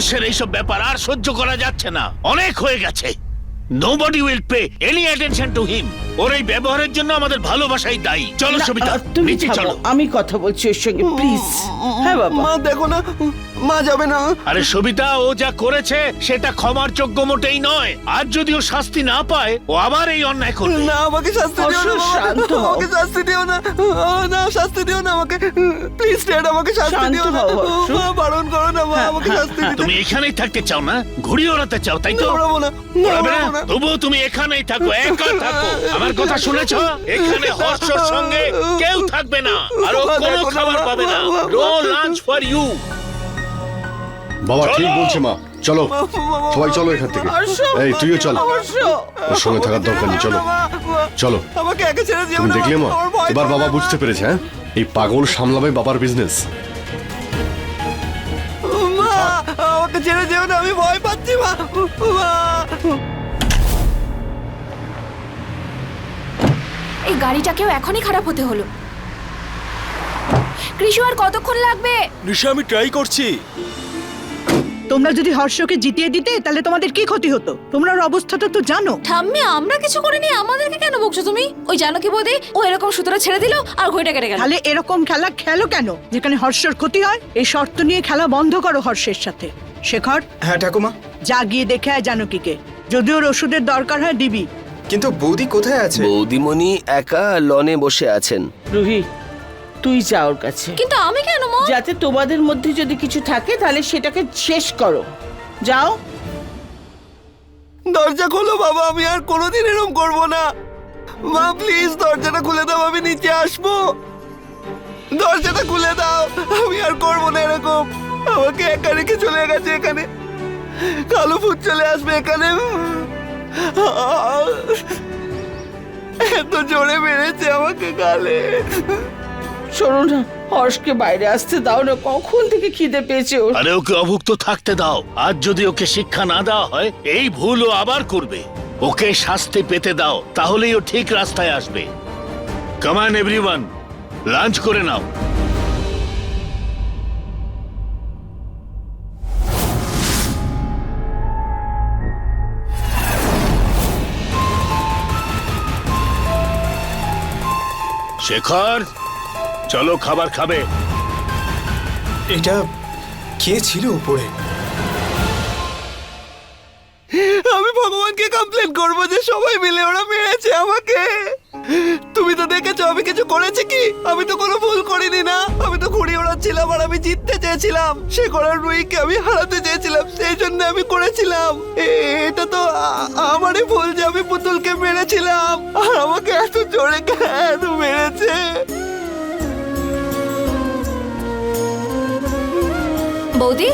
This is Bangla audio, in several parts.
হর্ষের এইসব ব্যাপার আর সহ্য করা যাচ্ছে না। অনেক হয়ে গেছে। Nobody will pay any attention to him ওর এই ব্যবহারের জন্য আমাদের ভালোবাসাই দায়ী। চলো সবিতা তুমি নিচে চলো। আমি কথা বলছি ওর সঙ্গে প্লিজ হ্যাঁ বাবা। মা দেখো না। মা যাবে না। আরে সবিতা ও যা করেছে সেটা ক্ষমার যোগ্য মোটেই নয়। আর যদি ও শাস্তি না পায় ও আবার এই অন্যায় করবে। না আমাকে শাস্তি দিও না শান্ত হও। আমাকে শাস্তি দিও না আহ, না শাস্তি দিও না আমাকে। প্লিজ ড্যাড আমাকে শাস্তি শান্ত দিও না। হও, অশোক। মা বারণ করো না মা হ্যাঁ, আমাকে হ্যাঁ, শাস্তি দিতে। তুমি এখানেই থাকতে চাও না? ঘুড়ি ওড়াতে চাও তাই তো? ওড়াবো না না, না। তবুও তুমি এখানেই থাকো একা থাকো। আমার কথা শুনেছ? এখানে হর্ষর সঙ্গে কেউ থাকবে না আর ও কোনো খাবার পাবে না। নো লাঞ্চ ফর ইউ বাবা ঠিক বলছে মা। চলো সবাই চলো এখান থেকে। এই তুইও চল। ওর সঙ্গে থাকার দরকার নেই চলো। চলো। আমাকে একা ছেড়ে দিও তুমি দেখলে মা এবার বাবা বুঝতে পেরেছে হ্যাঁ? এই পাগল সামলাবে বাবার বিজনেস আমাকে ছেড়ে যেও না আমি ভয় পাচ্ছি মা এই গাড়িটাকেও এখনই খারাপ হতে হলো। কৃষু আর কতক্ষণ লাগবে? নিশা আমি ট্রাই করছি। তোমরা যদি হর্ষকে জিতিয়ে দিতে তাহলে তোমাদের কি ক্ষতি হতো? তোমরা ওর অবস্থাটা তো জানো। ঠাম্মি আমরা কিছু করিনি আমাদেরকে কেন বকছো তুমি? ওই জানো কি বৌদি? ও এরকম সুতরা ছেড়ে দিল আর ঘড়িটা কেটে গেল। তাহলে এরকম খেলা খেলো কেন? যেখানে হর্ষর ক্ষতি হয় এই শর্ত নিয়ে খেলা বন্ধ করো হর্ষের সাথে। শেখর? হ্যাঁ ঠাকুমা। যা গিয়ে দেখে আয় জানকীকে। যদি ওর ওষুধের দরকার হয় দিবি। কিন্তু বৌদি কোথায় আছে? বৌদিমণি একা লনে বসে আছেন। রুহি তুই যা ওর কাছে। কিন্তু আমি কেন মা? যাতে তোমাদের মধ্যে যদি কিছু থাকে তাহলে সেটাকে শেষ করো। যাও। দরজা খোলো বাবা আমি আর কোনোদিন এরকম করব না। মা প্লিজ দরজাটা খুলে দাও আমি নিচে আসব। দরজাটা খুলে দাও আমি আর করব না এরকম। আমাকে একা রেখে চলে গেছে এখানে। কালো ভূত চলে আসবে এখানে। এত জোরে মেরেছে আমাকে গালে। শোনো না, হর্ষকে বাইরে আসতে দাও না, কখন থেকে খিদে পেয়েছে ওর? আরে ওকে অভুক্ত থাকতে দাও যদি ওকে শিক্ষা না দেওয়া হয়, এই ভুল আবার করবে। ওকে শাস্তি পেতে দাও, তাহলেই ও ঠিক রাস্তায় আসবে। এভরিওয়ান লাঞ্চ করে নাও। শেখর? চলো খাবার খাবে। এটা কে ছিল উপরে? আমি ভগবানকে কমপ্লেন করব যে সবাই মিলে ওরা মেরেছে আমাকে। তুমি তো দেখেছ আমি কিছু করেছি কি? আমি তো কোনো ভুল করিনি না। আমি তো ঘুড়ি ওড়াচ্ছিলাম আর আমি জিততে চেয়েছিলাম। সে করার রুইকে আমি হারাতে চেয়েছিলাম সেই জন্য আমি করেছিলাম। এটা তো আমারই ভুল যে আমি পুতুলকে মেরেছিলাম। আর আমাকে এত জোরে কেন মেরেছে? বৌদি?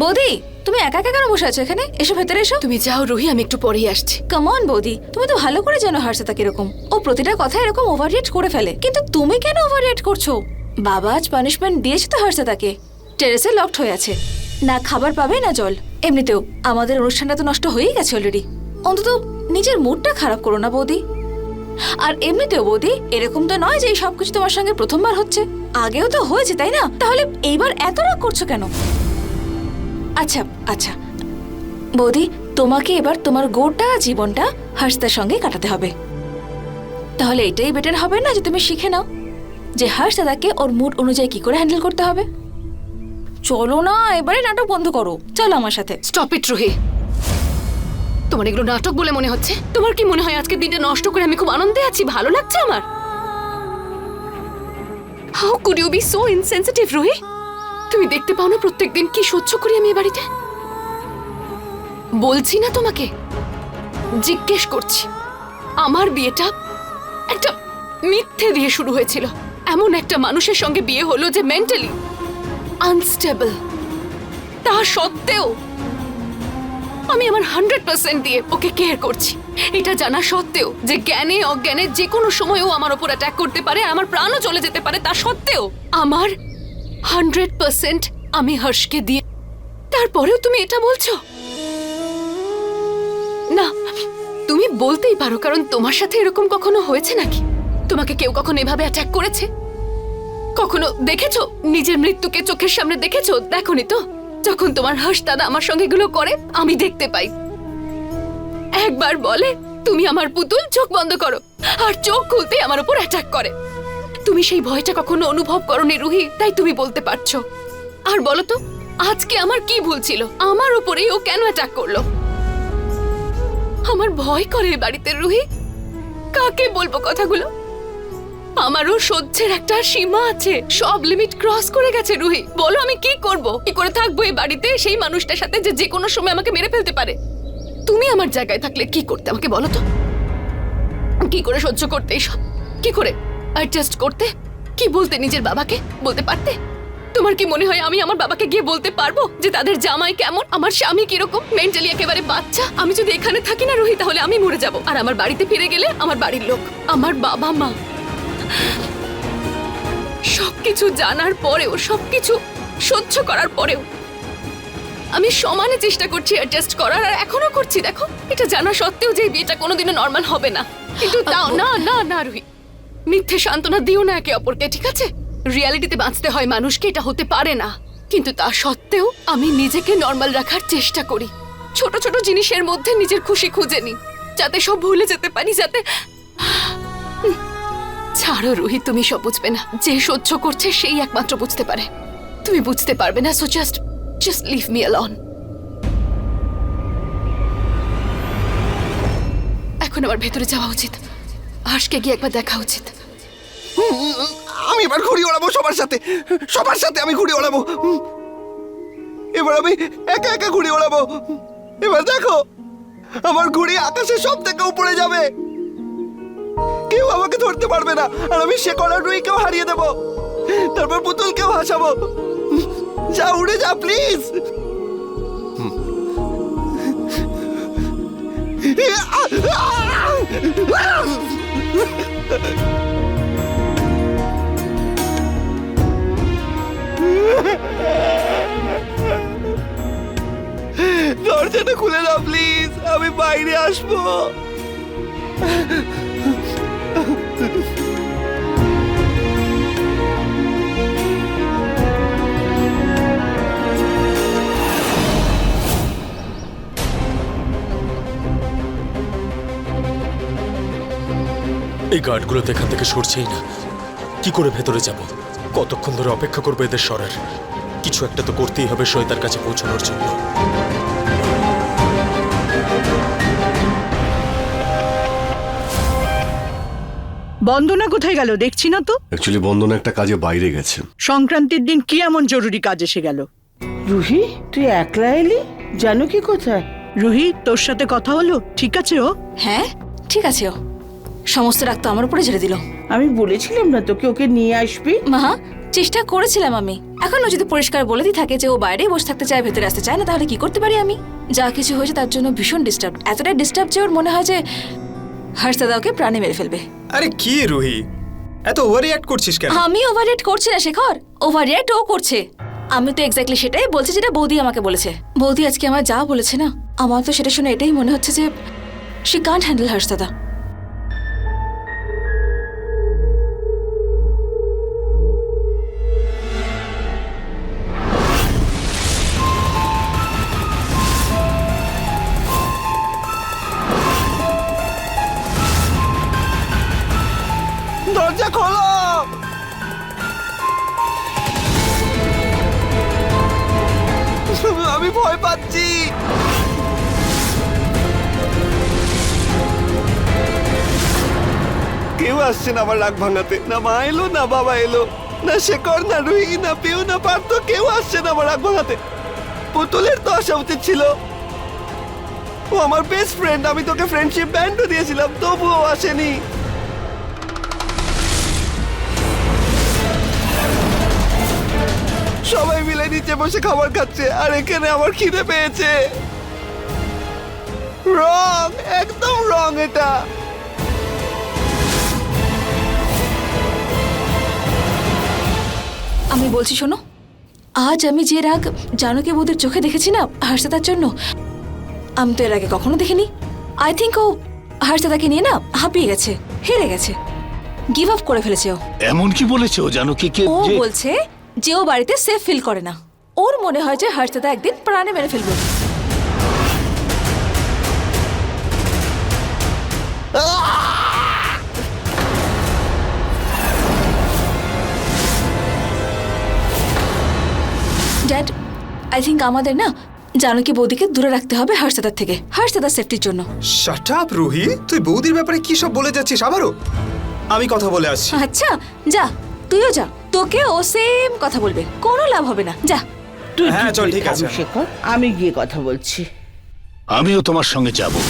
বৌদি তুমি একা একা কেন বসে আছো এখানে? এসো ভেতরে এসো। তুমি যাও রুহি আমি একটু পরেই আসছি। কামন বৌদি তুমি তো ভালো করে জানো হার্ষতা কীরকম ও প্রতিটা কথা এরকম ওভাররিয়েক্ট করে ফেলে। কিন্তু তুমি কেন ওভাররিয়েক্ট করছ? বাবা আজ পানিশমেন্ট দিয়েছে তো হার্ষতাকে। টেরেসে লকড হয়ে আছে। না খাবার পাবে না জল। এমনিতেও আমাদের অনুষ্ঠানটা তো নষ্ট হয়েই গেছে অলরেডি অন্তত নিজের মুডটা খারাপ করো না বৌদি। আর এমনিতেও বৌদি এরকম তো নয় যে এই সবকিছু তোমার সঙ্গে প্রথমবার হচ্ছে। আগেও তো হয়েছে, তাই না? তাহলে এইবার এত রাগ করছ কেন? আচ্ছা আচ্ছা। বৌদি, তোমাকে এবার তোমার গোটা জীবনটা হর্ষদার সঙ্গে কাটাতে হবে। তাহলে এটাই বেটার হবে না যে তুমি শিখে নাও যে হর্ষ দাদাকে ওর মুড অনুযায়ী কি করে হ্যান্ডেল করতে হবে? চলো না, এবারে নাটক বন্ধ করো। চলো আমার সাথে। Stop it Ruhi. তোমার এগুলো নাটক বলে মনে হচ্ছে? তোমার কি মনে হয় আজকের দিনটা নষ্ট করে আমি খুব আনন্দে আছি? ভালো লাগছে আমার? How could you be so insensitive Ruhi তুমি দেখতে পাও না প্রত্যেকদিন কি সহ্য করি আমি এ বাড়িতে? বলছি না তোমাকে। জিজ্ঞেস করছি। আমার বিয়েটা একটা মিথ্যে দিয়ে শুরু হয়েছিল। এমন একটা মানুষের সঙ্গে বিয়ে হলো যে মেন্টালি আনস্টেবল তা সত্ত্বেও আমি আমার হান্ড্রেড পার্সেন্ট দিয়ে ওকে কেয়ার করছি। এটা জানা সত্ত্বেও যে জ্ঞানে, অজ্ঞানে যে কোনো সময়ও আমার ওপর অ্যাটাক করতে পারে, আমার প্রাণও চলে যেতে পারে তা সত্ত্বেও আমার হান্ড্রেড পার্সেন্ট আমি হর্ষকে দিয়ে তারপরেও তুমি এটা বলছো? না, তুমি বলতেই পারো, কারণ তোমার সাথে এরকম কখনো হয়েছে নাকি? তোমাকে কেউ কখনো এভাবে অ্যাটাক করেছে? কখনো দেখেছ? নিজের মৃত্যুকে চোখের সামনে দেখেছ? দেখোনি তো? যখন তোমার হাস দাদা আমার সঙ্গে এগুলো করে, আমি দেখতে পাই। একবার বলে, তুমি আমার পুতুল, চোখ বন্ধ করো আর চোখ খুলতে আমার উপর অ্যাটাক করে। তুমি সেই ভয়টা কখনো অনুভব করনি রুহি, তাই তুমি বলতে পারছ। আর বলো তো, আজকে আমার কি ভুল ছিল? আমার উপরেই ও কেন অ্যাটাক করল? আমার ভয় করে বাড়িতে রুহি। কাকে বলব কথাগুলো? আমারও সহ্যের একটা সীমা আছে। সব লিমিট ক্রস করে গেছে রুহি। বলো আমি কি করব? কি করে থাকব এই বাড়িতে? সেই মানুষটার সাথে যে যে কোনো সময় আমাকে মেরে ফেলতে পারে। তুমি আমার জায়গায় থাকলে কি করতে আমাকে বলো তো? কি করে সহ্য করতে এইসব কি করে? অ্যাডজাস্ট করতে? কি বলতে নিজের বাবাকে? বলতে পারতে? তোমার কি মনে হয় আমি আমার বাবাকে গিয়ে বলতে পারব যে তাদের জামাই কেমন? আমার স্বামী কীরকম? মেন্টালি একেবারে বাচ্চা। আমি যদি এখানে থাকি না রোহিত, তাহলে আমি মরে যাব। আর আমার বাড়িতে ফিরে গেলে আমার বাড়ির লোক, আমার বাবা মা। সবকিছু জানার পরেও, সবকিছু সহ্য করার পরেও আমি সমানে চেষ্টা করছি অ্যাডজাস্ট করার আর এখনও করছি দেখো। এটা জানা সত্ত্বেও যে এই বিয়েটা কোনোদিনও নর্মাল হবে না। কিন্তু তাও না না না রুহি। মিথ্যে সান্ত্বনা দিও না একে অপরকে ঠিক আছে? রিয়ালিটিতে বাঁচতে হয় মানুষকে এটা হতে পারে না। কিন্তু তা সত্ত্বেও আমি নিজেকে নর্মাল রাখার চেষ্টা করি। ছোট ছোট জিনিসের মধ্যে নিজের খুশি খুঁজে নিই যাতে সব ভুলে যেতে পারি যাতে ছাড়ো রুহি তুমি সব বুঝবে না। যে সহ্য করছে সেই একমাত্র বুঝতে পারে। তুমি বুঝতে পারবে না so just just leave me alone এখন আমার ভেতরে যাওয়া উচিত। আশকে গিয়ে একবার দেখা উচিত। আমি এবার ঘুড়ি ওড়াবো সবার সাথে। সবার সাথে আমি ঘুড়ি ওড়াবো। এবার আমি একা একা ঘুড়ি ওড়াবো। এবার দেখো, আমার ঘুড়ি আকাশে সব থেকে উপরে যাবে। কেউ আমাকে ধরতে পারবে না, আর আমি সে কলার রুইকেও হারিয়ে দেবো। তারপর পুতুলকেও হাসাবো যা উড়ে যা প্লিজ দরজাটা খুলে দাও প্লিজ আমি বাইরে আসব। এই গার্ডগুলো তো এখান থেকে সরছেই না। কি করে ভেতরে যাব? কতক্ষণ ধরে অপেক্ষা করব এদের সরার? কিছু একটা তো করতেই হবে শ্বেতার কাছে পৌঁছানোর জন্য। বন্দনা কোথায় গেল? দেখছি না তো। অ্যাকচুয়ালি বন্দনা একটা কাজে বাইরে গেছে। সংক্রান্তির দিন কি এমন জরুরি কাজ এসে গেল? রুহি তুই একলা এলি? জানো কি কোথায়? রুহি তোর সাথে কথা হলো? ঠিক আছে ও? হ্যাঁ ঠিক আছে ও। সমস্ত রাগ তো আমার উপরে ছেড়ে দিল। আমি বলেছিলাম না তোকে ওকে নিয়ে আসবি। মা চেষ্টা করেছিলাম আমি। এখন ও যদি পরিষ্কার বলে দিয়ে থাকে যে ও বাইরেই বসে থাকতে চায় ভেতরে আসতে চায় না তাহলে কি করতে পারি আমি? যা কিছু হয়েছে তার জন্য ভীষণ ডিস্টার্ব এতটাই ডিস্টার্ব যে ওর মনে হয় যে হর্ষদা ওকে প্রাণে মেরে ফেলবে। আরে কি রুহি? এত ওভারঅ্যাক্ট করছিস কেন? আমি ওভাররেট করছি না শেখর। ওভাররিয়েক্ট ও করছে। আমি তো এক্স্যাক্টলি সেটাই বলছি যেটা বৌদি আমাকে বলেছে। বৌদি আজকে আমার যা বলেছে না আমার তো সেটা শুনে এটাই মনে হচ্ছে যে শি কান্ট হ্যান্ডেল হর্ষদা দরজা খোলো। আমি ভয় পাচ্ছি। কেউ আসছে না আমার রাগ ভাঙাতে। না মা এলো, না বাবা এলো। না শেখর, না রুহি, না পিউ, না পার্থ, কেউ আসছে না আমার রাগ ভাঙাতে। পুতুলের তো আসা উচিত ছিল। ও আমার বেস্ট ফ্রেন্ড আমি তোকে ফ্রেন্ডশিপ ব্যান্ডও দিয়েছিলাম, তবুও আসেনি। সবাই মিলে নিচে বসে খাবার খাচ্ছে আর এখানে আমার খিদে পেয়েছে। রং একদম রং এটা। আমি বলছি শোনো আজ আমি যে রাগ জানকী বোধের চোখে দেখেছি না হর্ষদার জন্য আমি তো এর আগে কখনো দেখিনি। আই থিঙ্ক ও হর্ষদাকে নিয়ে না হাঁপিয়ে গেছে হেরে গেছে। গিভ আপ করে ফেলেছে ও। এমন কি বলেছে ও জানো কি কে ও বলছে যে ও বাড়িতে সেফ ফিল করে না। ওর মনে হয় যে হর্ষদা একদিন প্রাণে মেরে ফেলবে। ড্যাড আই থিঙ্ক আমাদের না জানকী বৌদিকে দূরে রাখতে হবে হর্ষদার থেকে। হর্ষদার সেফটির জন্য। Shut up Ruhi. তুই বৌদির ব্যাপারে কি সব বলে যাচ্ছিস? আবারও। আমি কথা বলে আসছি। আচ্ছা যা। তুইও যা তোকে ও সেম কথা বলবে কোনো লাভ হবে না যা। তুই হ্যাঁ, চল, ঠিক আছে। শেখর আমি গিয়ে কথা বলছি। আমিও তোমার সঙ্গে যাব।